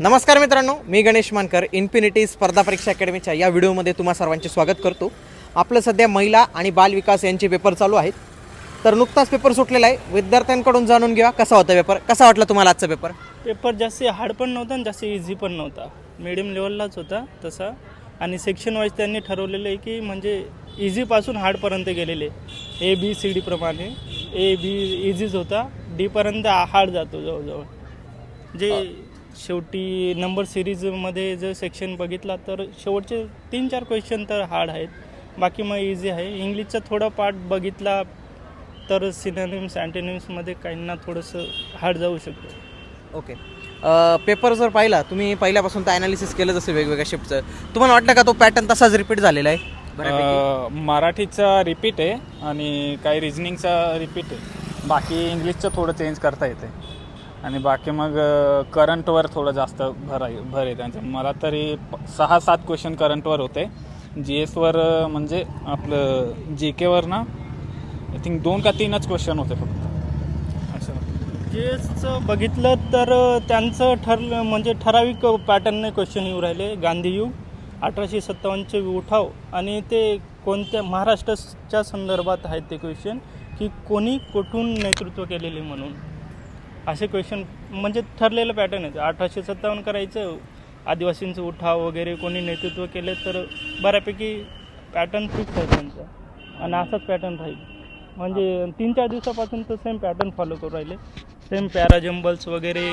नमस्कार मित्रांनो मी गणेश मानकर इन्फिनिटी स्पर्धा परीक्षा अकॅडमीच्या या व्हिडिओमध्ये तुम्हा सर्वांचे स्वागत करतो. आपलं सध्या महिला आणि बाल विकास यांचे पेपर चालू आहेत. तर नुकताच पेपर सुटलेला आहे. विद्यार्थ्यांकडून जाणून घ्या कसा होता पेपर? कसा वाटला तुम्हाला आजचा पेपर? पेपर जास्त हार्ड पण नव्हता आणि जास्त इझी पण नव्हता. मिडियम लेवललाच होता तसा. आणि सेक्शन वाईज त्यांनी ठरवलेलं आहे की म्हणजे इझीपासून हार्डपर्यंत गेलेले. ए बी सी डी प्रमाणे. ए बी इझीच होता. डीपर्यंत हार्ड जातो जवळजवळ. जे शेवटी नंबर सिरीजमध्ये जर सेक्शन बघितला तर शेवटचे तीन चार क्वेश्चन तर हार्ड आहेत. बाकी मग इझी आहे. इंग्लिशचा थोडा पार्ट बघितला तर सिनोनिम्स अँटेनिम्समध्ये काहींना थोडंसं हार्ड जाऊ शकतो. ओके पेपर जर पाहिला तुम्ही पहिल्यापासून तर ॲनालिसिस केलं जसं वेगवेगळ्या शिफ्टचं तुम्हाला वाटलं का तो पॅटर्न तसाच रिपीट झालेला आहे? मराठीचा रिपीट आहे आणि काही रिजनिंगचा रिपीट आहे. बाकी इंग्लिशचं थोडं चेंज करता येते आणि बाकी मग करंटवर थोडं जास्त भर आहे भर आहे त्यांचे. मला तरी सहा सात क्वेश्चन करंटवर होते. जी एसवर म्हणजे आपलं जे केवर ना आय थिंक दोन का तीनच क्वेश्चन होते फक्त. असं एसचं बघितलं तर त्यांचं ठरलं म्हणजे ठराविक पॅटर्नने क्वेश्चन येऊ राहिले. गांधीयुग अठराशे सत्तावन्नचे उठाव आणि ते कोणत्या महाराष्ट्राच्या संदर्भात आहेत ते क्वेश्चन की कोणी कुठून नेतृत्व केलेले म्हणून. असे क्वेश्चन म्हणजे ठरलेलं पॅटर्न आहे. अठराशे सत्तावन्न करायचं आदिवासींचं उठाव वगैरे कोणी नेतृत्व केले तर बऱ्यापैकी पॅटर्न फिक्स आहे त्यांचा. आणि असाच पॅटर्न राहील. म्हणजे तीन चार दिवसापासून तर सेम पॅटर्न फॉलो करू राहिले. सेम पॅराजम्बल्स वगैरे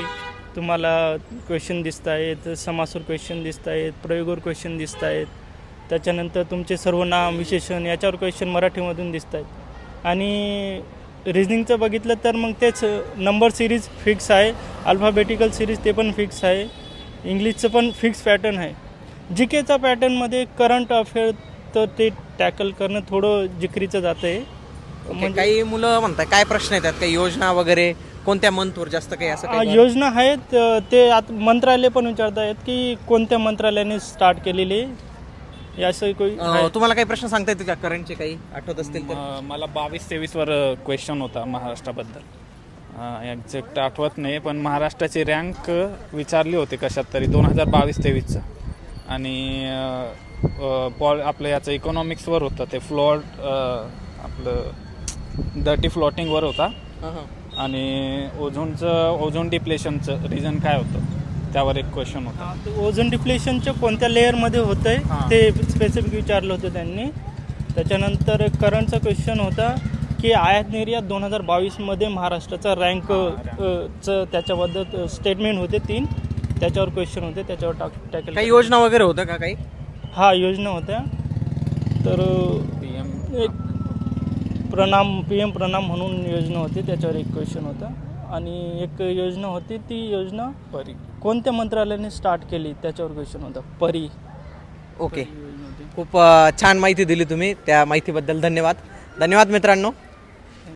तुम्हाला क्वेश्चन दिसत आहेत समासूर क्वेश्चन दिसत आहेत प्रयोगवर क्वेश्चन दिसत आहेत त्याच्यानंतर तुमचे सर्वनाम विशेषण याच्यावर क्वेश्चन मराठीमधून दिसत आहेत आणि रिजनिंगचं बघितलं तर मग तेच नंबर सिरीज फिक्स आहे अल्फाबेटिकल सिरीज ते पण फिक्स आहे इंग्लिशचं पण फिक्स पॅटर्न आहे. जी केचा पॅटर्नमध्ये करंट अफेअर तर ते टॅकल करणं थोडं जिकरीचं जातं आहे ओके, काही मुलं म्हणतात काय प्रश्न येतात? काही योजना वगैरे कोणत्या मंथवर जास्त काही असं योजना आहेत ते आता मंत्रालय पण विचारत आहेत की कोणत्या मंत्रालयाने स्टार्ट केलेली काही अं, तुम्हाला काही प्रश्न सांगता येतील का? करंटचे काही आठवत असतील तर. म- मला बावीस तेवीसवर क्वेश्चन होता महाराष्ट्राबद्दल. एक्झॅक्ट आठवत नाही पण महाराष्ट्राची रँक विचारली होती कशात तरी दोन हजार बावीस तेवीसचं. आणि अ, अ, पॉल आपलं याचं इकॉनॉमिक्सवर होतं. ते फ्लॉट आपलं डर्टी फ्लॉटिंगवर होता. हां, हां. आणि ओझोनचं ओझोन डिप्लेशनचं रिझन काय होतं? त्यावर एक क्वेश्चन होता. हा, ओझोन डिप्लेशनच्या कोणत्या लेअरमध्ये होतं आहे हां. ते स्पेसिफिक विचारलं होतं त्यांनी. त्याच्यानंतर करंटचा क्वेश्चन होता की आयात निर्यात दोन हजार बावीसमध्ये महाराष्ट्राचा रँक चं त्याच्याबद्दल स्टेटमेंट होते तीन. त्याच्यावर क्वेश्चन होते त्याच्यावर टाक टॅकल काही योजना वगैरे होतं का काही? हा योजना होत्या. तर पी एम एक प्रणाम पी एम प्रणाम म्हणून योजना होती त्याच्यावर एक क्वेश्चन होता. आणि एक योजना होती ती योजना परी. कोणत्या मंत्रालयाने स्टार्ट केली? त्याच्यावर क्वेश्चन होता. परी. ओके खूप छान माहिती दिली तुम्ही. त्या माहितीबद्दल धन्यवाद. धन्यवाद मित्रांनो.